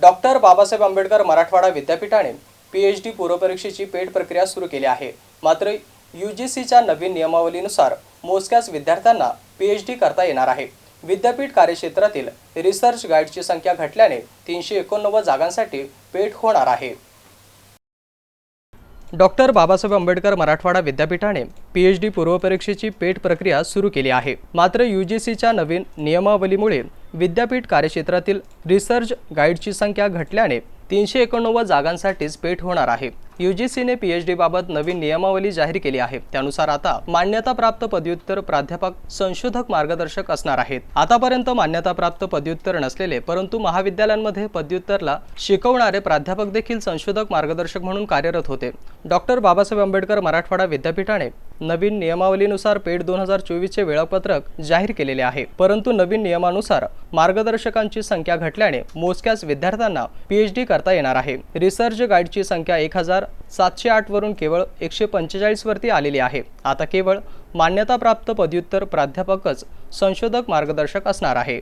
Doctor Babasaheb Ambedkar Marathwada विद्यापीठाने P H D पूर्वपरीक्षेची PET प्रक्रिया सुरू केली आहे. मात्र यू जी सीच्या नवीन नियमावलीनुसार मोजक्याच विद्यार्थ्यांना पी एच डी करता येणार आहे. विद्यापीठ कार्यक्षेत्रातील रिसर्च गाईडची संख्या घटल्याने तीनशे एकोणनव्वद जागांसाठी पेट होणार आहे. डॉक्टर बाबासाहेब आंबेडकर मराठवाडा विद्यापीठाने पी एच डी पूर्वपरीक्षेची पेट प्रक्रिया सुरू केली आहे. मात्र यू जी सीच्या नवीन नियमावलीमुळे विद्यापीठ कार्यक्षेत्रातील रिसर्च गाईडची संख्या घटल्याने तीनशे एकोणनव्वद जागांसाठीच पेट होणार आहे. यू जी सीने पी एच डीबाबत नवीन नियमावली जाहीर केली आहे. त्यानुसार आता मान्यताप्राप्त पदव्युत्तर प्राध्यापक संशोधक मार्गदर्शक असणार आहेत. आतापर्यंत मान्यताप्राप्त पदव्युत्तर नसलेले परंतु महाविद्यालयांमध्ये पदव्युत्तरला शिकवणारे प्राध्यापक देखील संशोधक मार्गदर्शक म्हणून कार्यरत होते. डॉक्टर बाबासाहेब आंबेडकर मराठवाडा विद्यापीठाने नवीन नियमावलीनुसार पेठ दोन हजार चोवीसचे वेळापत्रक जाहीर केलेले आहे. परंतु नवीन नियमानुसार मार्गदर्शकांची संख्या घटल्याने मोजक्याच विद्यार्थ्यांना पीएच डी करता येणार आहे. रिसर्च गाईडची संख्या एक हजार सातशे आठवरून केवळ एकशे पंचेचाळीसवरती आलेली आहे. आता केवळ मान्यताप्राप्त पदव्युत्तर प्राध्यापकच संशोधक मार्गदर्शक असणार आहे.